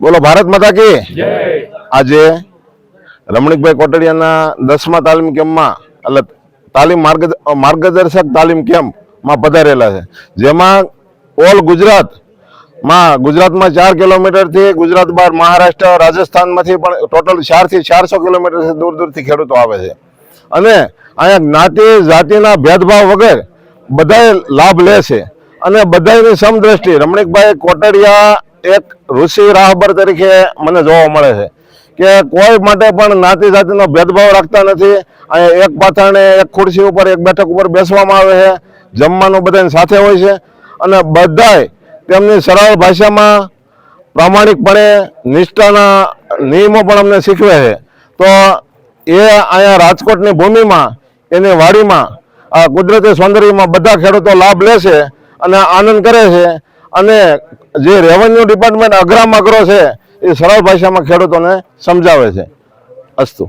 બોલો ભારત માતા કે? આજે રમણીકભાઈ કોટડિયાના દસમા તાલીમ કેમ્પમાં એટલે તાલીમ માર્ગ માર્ગદર્શક તાલીમ કેમ્પમાં પધારેલા છે. જેમાં ઓલ ગુજરાતમાં ગુજરાતમાં ચાર કિલોમીટરથી ગુજરાત બહાર મહારાષ્ટ્ર રાજસ્થાનમાંથી પણ ટોટલ ચારથી ચારસો કિલોમીટર દૂર દૂરથી ખેડૂતો આવે છે. અને અહીંયા જ્ઞાતિ જાતિના ભેદભાવ વગર બધાએ લાભ લે છે. અને બધાની સમદ્રષ્ટિ. રમણીકભાઈ કોટડિયા એક ઋષિ રાહબર તરીકે મને જોવા મળે છે કે કોઈ માટે પણ નાતી જાતિનો ભેદભાવ રાખતા નથી. અહીંયા એક પાથાણે એક ખુરશી ઉપર, એક બેઠક ઉપર બેસવામાં આવે છે. જમવાનું બધાની સાથે હોય છે. અને બધાય તેમની સરળ ભાષામાં પ્રામાણિકપણે નિષ્ઠાના નિયમો પણ અમને શીખવે છે. તો એ અહીંયા રાજકોટની ભૂમિમાં, એની વાડીમાં, આ કુદરતી સૌંદર્યમાં બધા ખેડૂતો લાભ લે છે અને આનંદ કરે છે. અને જે રેવન્યુ ડિપાર્ટમેન્ટ અઘરામાં અઘરો છે, એ સરળ ભાષામાં ખેડૂતોને સમજાવે છે. અસ્તુ.